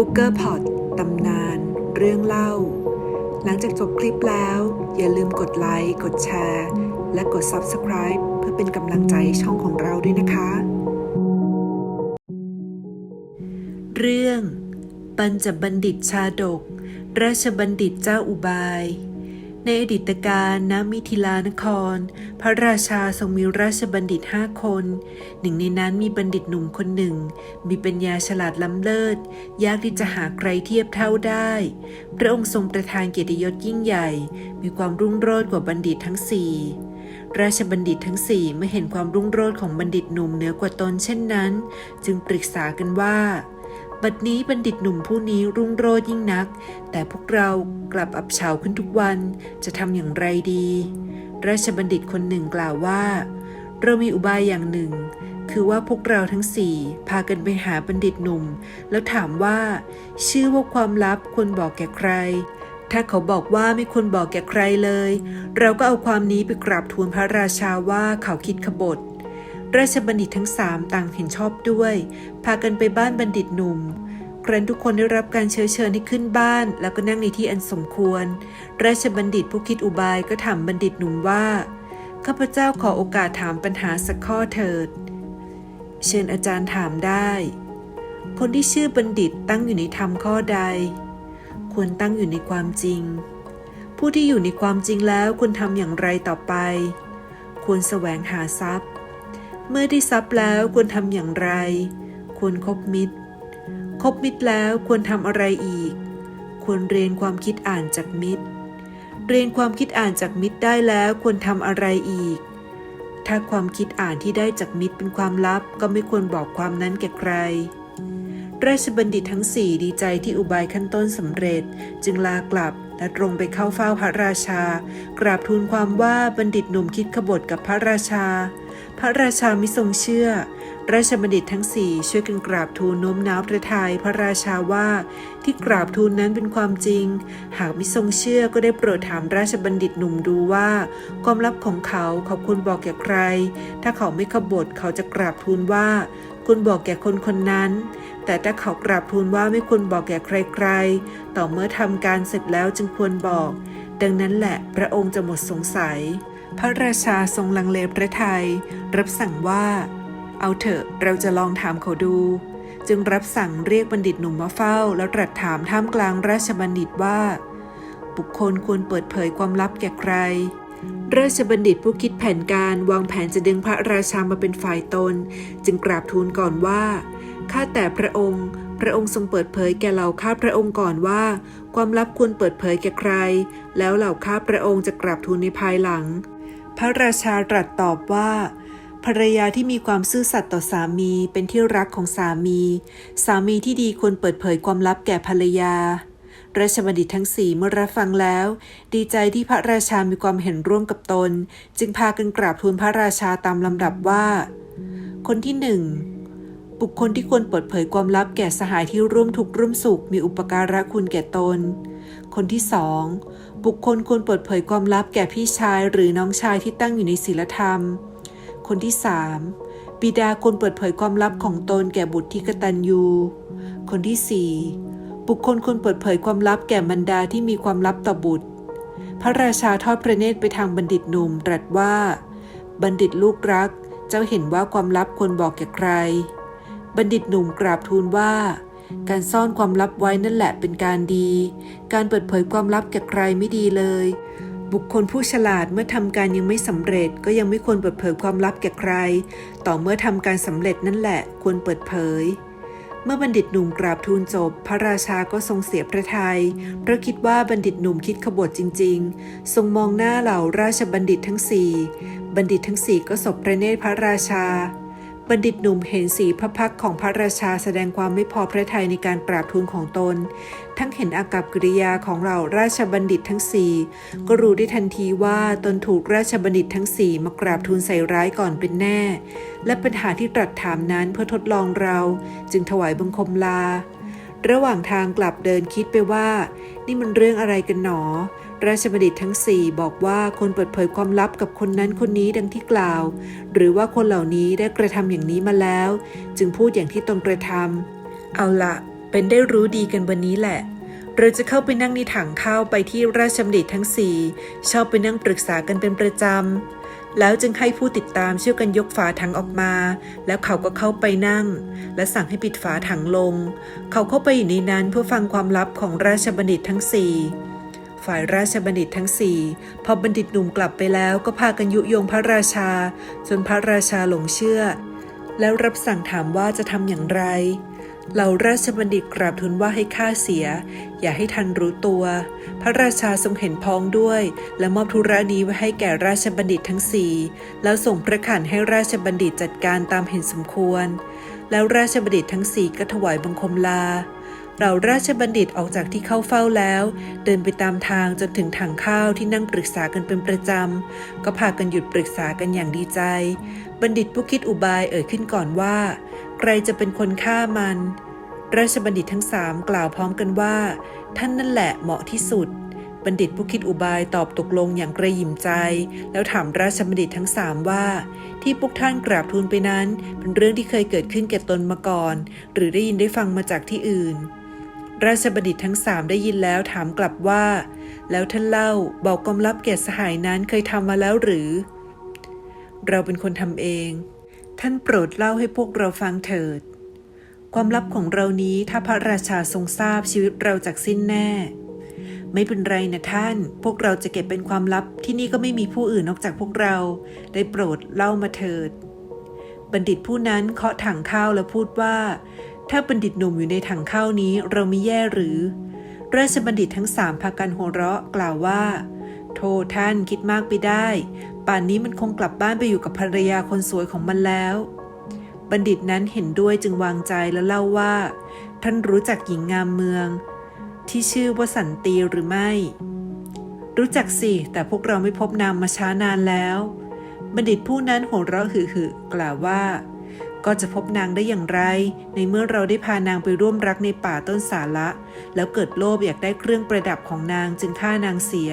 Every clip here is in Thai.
บุ๊กเกอร์พอดตำนาน เรื่องเล่า หลังจากจบคลิปแล้ว อย่าลืมกดไลค์ กดแชร์ และกด Subscribe เพื่อเป็นกำลังใจช่องของเราด้วยนะคะ เรื่องปัญจบัณฑิตชาดก ราชบัณฑิตเจ้าอุบาย ในอดีตการณมิถิลานคร พระราชาทรงมีราชบัณฑิตห้าคน หนึ่งในนั้นมีบัณฑิตหนุ่มคนหนึ่ง มีปัญญาฉลาดล้ำเลิศ ยากที่จะหาใครเทียบเท่าได้ พระองค์ทรงประทานเกียรติยศยิ่งใหญ่ มีความรุ่งโรจน์กว่าบัณฑิตทั้งสี่ราชบัณฑิตทั้งสี่เมื่อเห็นความรุ่งโรจน์ของบัณฑิตหนุ่มเหนือกว่าตนเช่นนั้น จึงปรึกษากันว่า บัดนี้บัณฑิตหนุ่มผู้นี้รุ่งโรจน์ยิ่งนัก แต่พวกเรากลับอับเฉาขึ้นทุกวันจะทำอย่างไรดี ราชบัณฑิตคนหนึ่งกล่าวว่า เรามีอุบายอย่างหนึ่ง คือว่าพวกเราทั้งสี่พากันไปหาบัณฑิตหนุ่ม แล้วถามว่า ชื่อว่าความลับควรบอกแก่ใคร ถ้าเขาบอกว่าไม่ควรบอกแก่ใครเลย เราก็เอาความนี้ไปกราบทูลพระราชาว่าเขาคิดขบฏ ราชบัณฑิตทั้งสามต่างเห็นชอบด้วย พากันไปบ้านบัณฑิตหนุ่มครั้นทุกคนได้รับการเชื้อเชิญให้ขึ้นบ้าน แล้วก็นั่งในที่อันสมควร ราชบัณฑิตผู้คิดอุบายก็ถามบัณฑิตหนุ่มว่า ข้าพเจ้าขอโอกาสถามปัญหาสักข้อเถิด เชิญอาจารย์ถามได้ คนที่ชื่อบัณฑิตตั้งอยู่ในธรรมข้อใด ควรตั้งอยู่ในความจริง ผู้ที่อยู่ในความจริงแล้วควรทำอย่างไรต่อไป ควรแสวงหาทรัพย์ เมื่อได้ทรัพย์แล้วควรทำอย่างไร ควรคบมิตร คบมิตรแล้วควรทำอะไรอีก ควรเรียนความคิดอ่านจากมิตร เรียนความคิดอ่านจากมิตรได้แล้วควรทำอะไรอีก ถ้าความคิดอ่านที่ได้จากมิตรเป็นความลับ ก็ไม่ควรบอกความนั้นแก่ใคร ราชบัณฑิตทั้งสี่ดีใจที่อุบายขั้นต้นสำเร็จ จึงลากลับและตรงไปเข้าเฝ้าพระราชา กราบทูลความว่าบัณฑิตหนุ่มคิดขบฏกับพระราชา พระราชาไม่ทรงเชื่อ ราชบัณฑิตทั้งสี่ช่วยกันกราบทูลโน้มน้าวพระทัยพระราชาว่าที่กราบทูลนั้นเป็นความจริง หากไม่ทรงเชื่อก็ได้โปรดถามราชบัณฑิตหนุ่มดูว่า ความลับของเขาเขาควรบอกแก่ใคร ถ้าเขาไม่ขบฏเขาจะกราบทูลว่าควรบอกแก่คนคนนั้น แต่ถ้าเขากราบทูลว่าไม่ควรบอกแก่ใครๆ ต่อเมื่อทำการเสร็จแล้วจึงควรบอก ดังนั้นแหละพระองค์จะหมดสงสัย พระราชาทรงลังเลพระทัยรับสั่งว่า เอาเถอะเราจะลองถามเขาดู จึงรับสั่งเรียกบัณฑิตหนุ่มมาเฝ้า แล้วตรัสถามท่ามกลางราชบัณฑิตว่า บุคคลควรเปิดเผยความลับแก่ใคร ราชบัณฑิตผู้คิดแผนการวางแผนจะดึงพระราชามาเป็นฝ่ายตน จึงกราบทูลก่อนว่าข้าแต่พระองค์พระองค์ทรงเปิดเผยแก่เหล่าข้าพระองค์ก่อนว่า ความลับควรเปิดเผยแก่ใคร แล้วเหล่าข้าพระองค์จะกราบทูลในภายหลัง พระราชาตรัสตอบว่า ภรรยาที่มีความซื่อสัตย์ต่อสามีเป็นที่รักของสามี สามีที่ดีควรเปิดเผยความลับแก่ภรรยา ราชบัณฑิตทั้งสี่เมื่อรับฟังแล้ว ดีใจที่พระราชามีความเห็นร่วมกับตน จึงพากันกราบทูลพระราชาตามลำดับว่า คนที่หนึ่งบุคคลที่ควรเปิดเผยความลับแก่สหายที่ร่วมทุกข์ร่วมสุขมีอุปการะคุณแก่ตน คนที่สอง บุคคลควรเปิดเผยความลับแก่พี่ชายหรือน้องชายที่ตั้งอยู่ในศีลธรรม คนที่สามบิดาควรเปิดเผยความลับของตนแก่บุตรที่กตัญญูคนที่สี่บุคคลควรเปิดเผยความลับแก่บรรดาที่มีความลับต่อบุตร พระราชาทอดพระเนตรไปทางบัณฑิตหนุ่มตรัสว่า บัณฑิตลูกรัก เจ้าเห็นว่าความลับควรบอกแก่ใคร บัณฑิตหนุ่มกราบทูลว่า การซ่อนความลับไว้นั่นแหละเป็นการดี การเปิดเผยความลับแก่ใครไม่ดีเลย บุคคลผู้ฉลาดเมื่อทำการยังไม่สำเร็จ ก็ยังไม่ควรเปิดเผยความลับแก่ใคร ต่อเมื่อทำการสำเร็จนั่นแหละควรเปิดเผยเมื่อบัณฑิตหนุ่มกราบทูลจบ พระราชาก็ทรงเสียพระทยัยเพราะคิดว่าบัณฑิตหนุ่มคิดขบฏจริง ๆ ทรงมองหน้าเหล่าราชบัณฑิตทั้งสี่ บัณฑิตทั้งสี่ก็สบพระเนตรพระราชา บัณฑิตหนุ่มเห็นสีพระพักของพระราชาแสดงความไม่พอพระทัยในการกราบทูลของตน ทั้งเห็นอากับกิริยาของเราราชบัณฑิตทั้งสี่ก็รู้ได้ทันทีว่าตนถูกราชบัณฑิตทั้งสี่มากราบทูลใส่ร้ายก่อนเป็นแน่ และปัญหาที่ตรัสถามนั้นเพื่อทดลองเรา จึงถวายบังคมลา ระหว่างทางกลับเดินคิดไปว่า นี่มันเรื่องอะไรกันหนอ ราชบัณฑิตทั้งสี่บอกว่าคนเปิดเผยความลับกับคนนั้นคนนี้ดังที่กล่าว หรือว่าคนเหล่านี้ได้กระทำอย่างนี้มาแล้ว จึงพูดอย่างที่ตนกระทำเอาละเป็นได้รู้ดีกันวันนี้แหละ เราจะเข้าไปนั่งในถังข้าวไปที่ราชบัณฑิตทั้งสี่ชอบไปนั่งปรึกษากันเป็นประจำแล้วจึงให้ผู้ติดตามช่วยกันยกฝาถังออกมา แล้วเขาก็เข้าไปนั่ง และสั่งให้ปิดฝาถังลง เขาเข้าไปอยู่ในนั้นเพื่อฟังความลับของราชบัณฑิตทั้งสี่ ฝ่ายราชบัณฑิตทั้งสี่พอบัณฑิตหนุ่มกลับไปแล้วก็พากันยุยงพระราชา จนพระราชาหลงเชื่อ แล้วรับสั่งถามว่าจะทำอย่างไร เหล่าราชบัณฑิตกราบทูลว่าให้ฆ่าเสีย อย่าให้ทันรู้ตัว พระราชาทรงเห็นพ้องด้วย และมอบธุระนี้ไว้ให้แก่ราชบัณฑิตทั้งสี่แล้วส่งพระขันให้ราชบัณฑิตจัดการตามเห็นสมควร แล้วราชบัณฑิตทั้งสี่ก็ถวายบังคมลา เราราชบัณฑิตออกจากที่เข้าเฝ้าแล้ว เดินไปตามทางจนถึงถังข้าวที่นั่งปรึกษากันเป็นประจำ ก็พากันหยุดปรึกษากันอย่างดีใจ บัณฑิตผู้คิดอุบายเอ่ยขึ้นก่อนว่า ใครจะเป็นคนฆ่ามัน ราชบัณฑิตทั้งสามกล่าวพร้อมกันว่า ท่านนั่นแหละเหมาะที่สุด บัณฑิตผู้คิดอุบายตอบตกลงอย่างกระยิมใจ แล้วถามราชบัณฑิตทั้งสามว่า ที่พวกท่านกราบทูลไปนั้น เป็นเรื่องที่เคยเกิดขึ้นแก่ตนมาก่อน หรือได้ยินได้ฟังมาจากที่อื่น ราชบัณฑิตทั้งสามได้ยินแล้วถามกลับว่า แล้วท่านเล่าบอกความลับแก่สหายนั้นเคยทำมาแล้วหรือ เราเป็นคนทำเอง ท่านโปรดเล่าให้พวกเราฟังเถิด ความลับของเรานี้ถ้าพระราชาทรงทราบชีวิตเราจากสิ้นแน่ ไม่เป็นไรนะท่าน พวกเราจะเก็บเป็นความลับที่นี่ก็ไม่มีผู้อื่นนอกจากพวกเรา ได้โปรดเล่ามาเถิด บัณฑิตผู้นั้นเคาะถังข้าวแล้วพูดว่า ถ้าบัณฑิตหนุ่มอยู่ในถังข้าวนี้เราไม่แย่หรือ ราชบัณฑิตทั้งสามพากันหัวเราะกล่าวว่า โทท่านคิดมากไปได้ ป่านนี้มันคงกลับบ้านไปอยู่กับภรรยาคนสวยของมันแล้ว บัณฑิตนั้นเห็นด้วยจึงวางใจแล้วเล่าว่า ท่านรู้จักหญิงงามเมือง ที่ชื่อว่าสันตีหรือไม่ รู้จักสิ แต่พวกเราไม่พบนางมาช้านานแล้ว บัณฑิตผู้นั้นหัวเราะหึ่ๆกล่าวว่า ก็จะพบนางได้อย่างไร ในเมื่อเราได้พานางไปร่วมรักในป่าต้นสาละ แล้วเกิดโลภอยากได้เครื่องประดับของนางจึงฆ่านางเสีย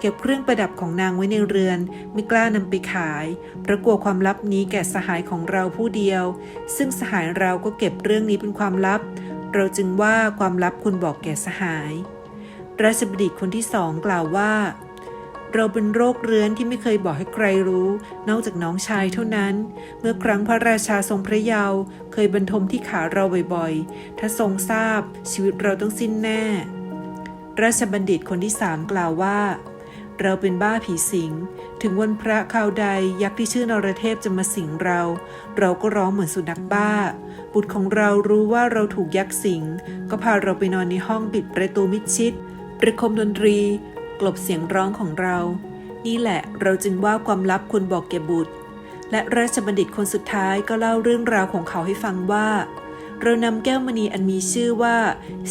เก็บเครื่องประดับของนางไว้ในเรือน ไม่กล้านำไปขายเพราะกลัวความลับนี้แก่สหายของเราผู้เดียว ซึ่งสหายเราก็เก็บเรื่องนี้เป็นความลับ เราจึงว่าความลับคุณบอกแก่สหาย ราชบัณฑิตคนที่สองกล่าวว่า เราเป็นโรคเรื้อนที่ไม่เคยบอกให้ใครรู้ นอกจากน้องชายเท่านั้น เมื่อครั้งพระราชาทรงพระเยาว์เคยบรรทมที่ขาเราบ่อยๆ ถ้าทรงทราบชีวิตเราต้องสิ้นแน่ ราชบัณฑิตคนที่สามกล่าวว่า เราเป็นบ้าผีสิง ถึงวันพระคราวใดยักษ์ที่ชื่อนรเทพจะมาสิงเรา เราก็ร้องเหมือนสุนัขบ้า บุตรของเรารู้ว่าเราถูกยักษ์สิง ก็พาเราไปนอนในห้องปิดประตูมิดชิดประคมดนตรี กลบเสียงร้องของเรา นี่แหละเราจึงว่าความลับควรบอกแก่บุตร และราชบัณฑิตคนสุดท้ายก็เล่าเรื่องราวของเขาให้ฟังว่า เรานำแก้วมณีอันมีชื่อว่า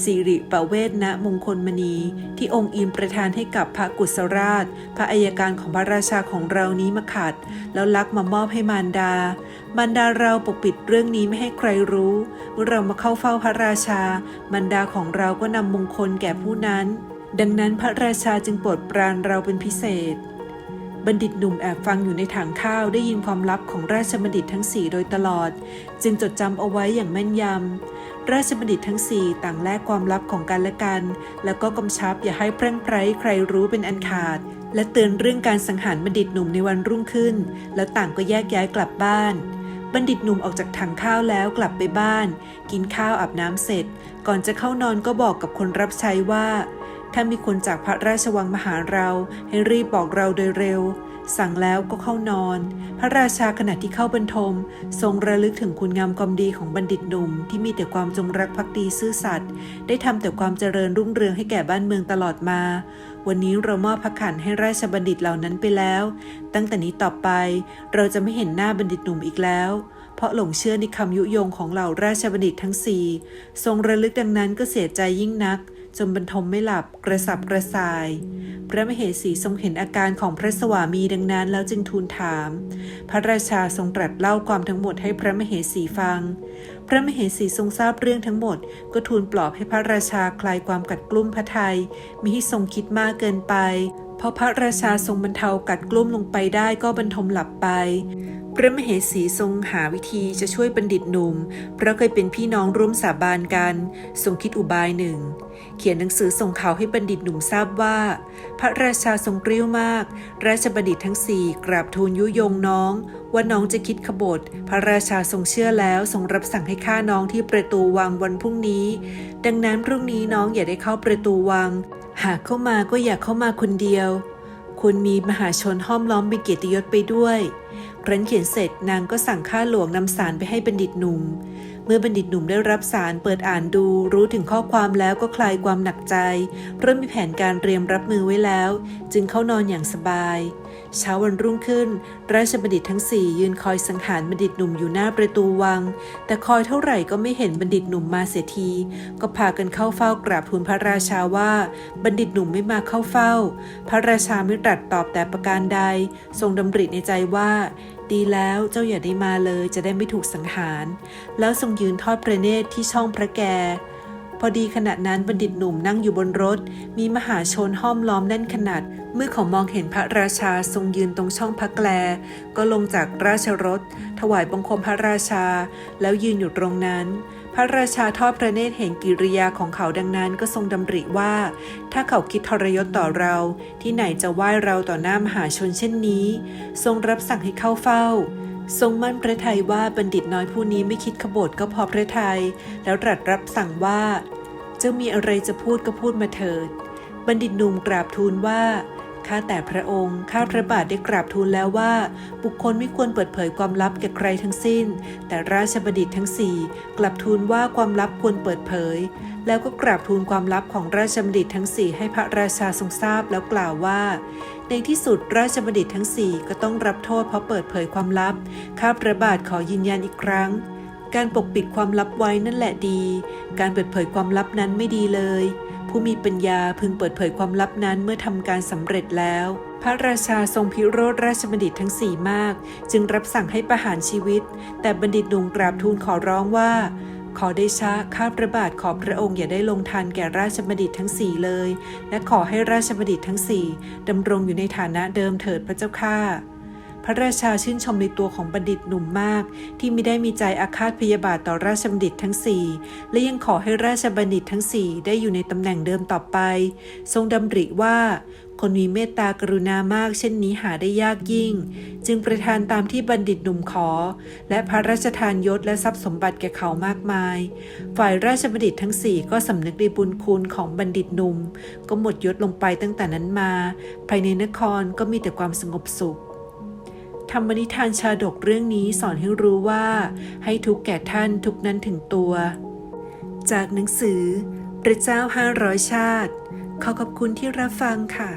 สิริปเวทนะมงคลมณี ที่องค์อิมประทานให้กับพระกุศราช พระอัยการของพระราชาของเรานี้มาขัด แล้วลักมามอบให้มารดา มารดาเราปกปิดเรื่องนี้ไม่ให้ใครรู้เมื่อเรามาเข้าเฝ้าพระราชา มารดาของเราก็นำมงคลแก่ผู้นั้น ดังนั้นพระราชาจึงโปรดปรานเราเป็นพิเศษ บัณฑิตหนุ่มแอบฟังอยู่ในถังข้าวได้ยินความลับของราชบัณฑิตทั้งสี่โดยตลอด จึงจดจำเอาไว้อย่างแม่นยำ ราชบัณฑิตทั้งสี่ต่างแลกความลับของกันและกัน แล้วก็กำชับอย่าให้แพร่งไพร้ใครรู้เป็นอันขาด และเตือนเรื่องการสังหารบัณฑิตหนุ่มในวันรุ่งขึ้น แล้วต่างก็แยกย้ายกลับบ้านบัณฑิตหนุ่มออกจากถังข้าวแล้วกลับไปบ้าน กินข้าวอาบน้ำเสร็จ ก่อนจะเข้านอนก็บอกกับคนรับใช้ว่า ถ้ามีคนจากพระราชวังมาหาเราให้รีบบอกเราโดยเร็ว สั่งแล้วก็เข้านอน พระราชาขณะที่เข้าบรรทม ทรงระลึกถึงคุณงามความดีของบัณฑิตหนุ่ม ที่มีแต่ความจงรักภักดีซื่อสัตย์ได้ทำแต่ความเจริญรุ่งเรืองให้แก่บ้านเมืองตลอดมา วันนี้เรามอบพระขันให้ราชบัณฑิตเหล่านั้นไปแล้ว ตั้งแต่นี้ต่อไป เราจะไม่เห็นหน้าบัณฑิตหนุ่มอีกแล้วเพราะหลงเชื่อในคำยุยงของเหล่าราชบัณฑิตทั้งสี่ ทรงระลึกดังนั้นก็เสียใจยิ่งนัก จนบรรทมไม่หลับกระสับกระส่าย พระมเหสีทรงเห็นอาการของพระสวามีดังนั้นแล้วจึงทูลถาม พระราชาทรงตรัสเล่าความทั้งหมดให้พระมเหสีฟัง พระมเหสีทรงทราบเรื่องทั้งหมด ก็ทูลปลอบให้พระราชาคลายความกัดกลุ้มพระทัยมิให้ทรงคิดมากเกินไป พอพระราชาทรงบรรเทากัดกลุ้มลงไปได้ก็บรรทมหลับไป พระมเหสีทรงหาวิธีจะช่วยบัณฑิตหนุ่ม เพราะเคยเป็นพี่น้องร่วมสาบานกัน ทรงคิดอุบายหนึ่ง เขียนหนังสือส่งข่าวให้บัณฑิตหนุ่มทราบว่า พระราชาทรงกริ้วมาก ราชบัณฑิตทั้งสี่กราบทูลยุยงน้อง ว่าน้องจะคิดขบฏ พระราชาทรงเชื่อแล้วทรงรับสั่งให้ฆ่าน้องที่ประตูวังวันพรุ่งนี้ ดังนั้นพรุ่งนี้น้องอย่าได้เข้าประตูวัง หากเข้ามาก็อยากเข้ามาคนเดียวควรมีมหาชนห้อมล้อมเป็นเกียรติยศไปด้วยครั้นเขียนเสร็จนางก็สั่งข้าหลวงนำสารไปให้บัณฑิตหนุ่ม เมื่อบัณฑิตหนุ่มได้รับสารเปิดอ่านดู รู้ถึงข้อความแล้วก็คลายความหนักใจเพราะมีแผนการเตรียมรับมือไว้แล้ว จึงเข้านอนอย่างสบาย เช้าวันรุ่งขึ้น ราชบัณฑิตทั้งสี่ยืนคอยสังหารบัณฑิตหนุ่มอยู่หน้าประตูวัง แต่คอยเท่าไหร่ก็ไม่เห็นบัณฑิตหนุ่มมาเสียที ก็พากันเข้าเฝ้ากราบทูลพระราชาว่า บัณฑิตหนุ่มไม่มาเข้าเฝ้า พระราชาไม่ตรัสตอบแต่ประการใด ทรงดำริในใจว่าดีแล้วเจ้าอย่าได้มาเลยจะได้ไม่ถูกสังหาร แล้วทรงยืนทอดพระเนตรที่ช่องพระแก พอดีขณะนั้นบัณฑิตหนุ่มนั่งอยู่บนรถ มีมหาชนห้อมล้อมแน่นขนาด เมื่อเขามองเห็นพระราชาทรงยืนตรงช่องพระแกล ก็ลงจากราชรถ ถวายบังคมพระราชา แล้วยืนอยู่ตรงนั้น พระราชาทอดพระเนตรเห็นกิริยาของเขาดังนั้นก็ทรงดำริว่า ถ้าเขาคิดทรยศต่อเรา ที่ไหนจะไหว้เราต่อหน้ามหาชนเช่นนี้ ทรงรับสั่งให้เข้าเฝ้า ทรงมั่นพระทัยว่าบัณฑิตน้อยผู้นี้ไม่คิดขบฏก็พอพระทัยแล้วตรัสรับสั่งว่า เจ้ามีอะไรจะพูดก็พูดมาเถิด บัณฑิตหนุ่มกราบทูลว่า ข้าแต่พระองค์ ข้าพระบาทได้กราบทูลแล้วว่า บุคคลไม่ควรเปิดเผยความลับแก่ใครทั้งสิ้น แต่ราชบัณฑิตทั้งสี่กลับทูลว่าความลับควรเปิดเผย แล้วก็กราบทูลความลับของราชบัณฑิตทั้งสี่ให้พระราชาทรงทราบแล้วกล่าวว่า ในที่สุดราชบัณฑิตทั้งสี่ก็ต้องรับโทษเพราะเปิดเผยความลับ ข้าพระบาทขอยืนยันอีกครั้ง การปกปิดความลับไว้นั่นแหละดี การเปิดเผยความลับนั้นไม่ดีเลย ผู้มีปัญญาพึงเปิดเผยความลับนั้นเมื่อทำการสำเร็จแล้ว พระราชาทรงพิโรธราชบัณฑิตทั้งสี่มาก จึงรับสั่งให้ประหารชีวิต แต่บัณฑิตหนุ่มกราบทูลขอร้องว่า ขอได้ชะข้าพระบาทขอพระองค์อย่าได้ลงทานแก่ราชบัณฑิตทั้งสี่เลย และขอให้ราชบัณฑิตทั้งสี่ดำรงอยู่ในฐานะเดิมเถิดพระเจ้าข้า พระราชาชื่นชมในตัวของบัณฑิตหนุ่มมาก ที่ไม่ได้มีใจอาฆาตพยาบาทต่อราชบัณฑิตทั้งสี่และยังขอให้ราชบัณฑิตทั้งสี่ได้อยู่ในตำแหน่งเดิมต่อไป ทรงดำริว่า คนมีเมตตากรุณามากเช่นนี้หาได้ยากยิ่ง จึงประทานตามที่บัณฑิตหนุ่มขอ และพระราชทานยศและทรัพย์สมบัติแก่เขามากมาย ฝ่ายราชบัณฑิตทั้งสี่ก็สำนึกในบุญคุณของบัณฑิตหนุ่ม ก็หมดยศลงไปตั้งแต่นั้นมา ภายในนครก็มีแต่ความสงบสุข ธรรมนิทานชาดกเรื่องนี้สอนให้รู้ว่า ให้ทุกแก่ท่านทุกนั้นถึงตัว จากหนังสือ พระเจ้าห้าร้อยชาติ ขอขอบคุณที่รับฟังค่ะ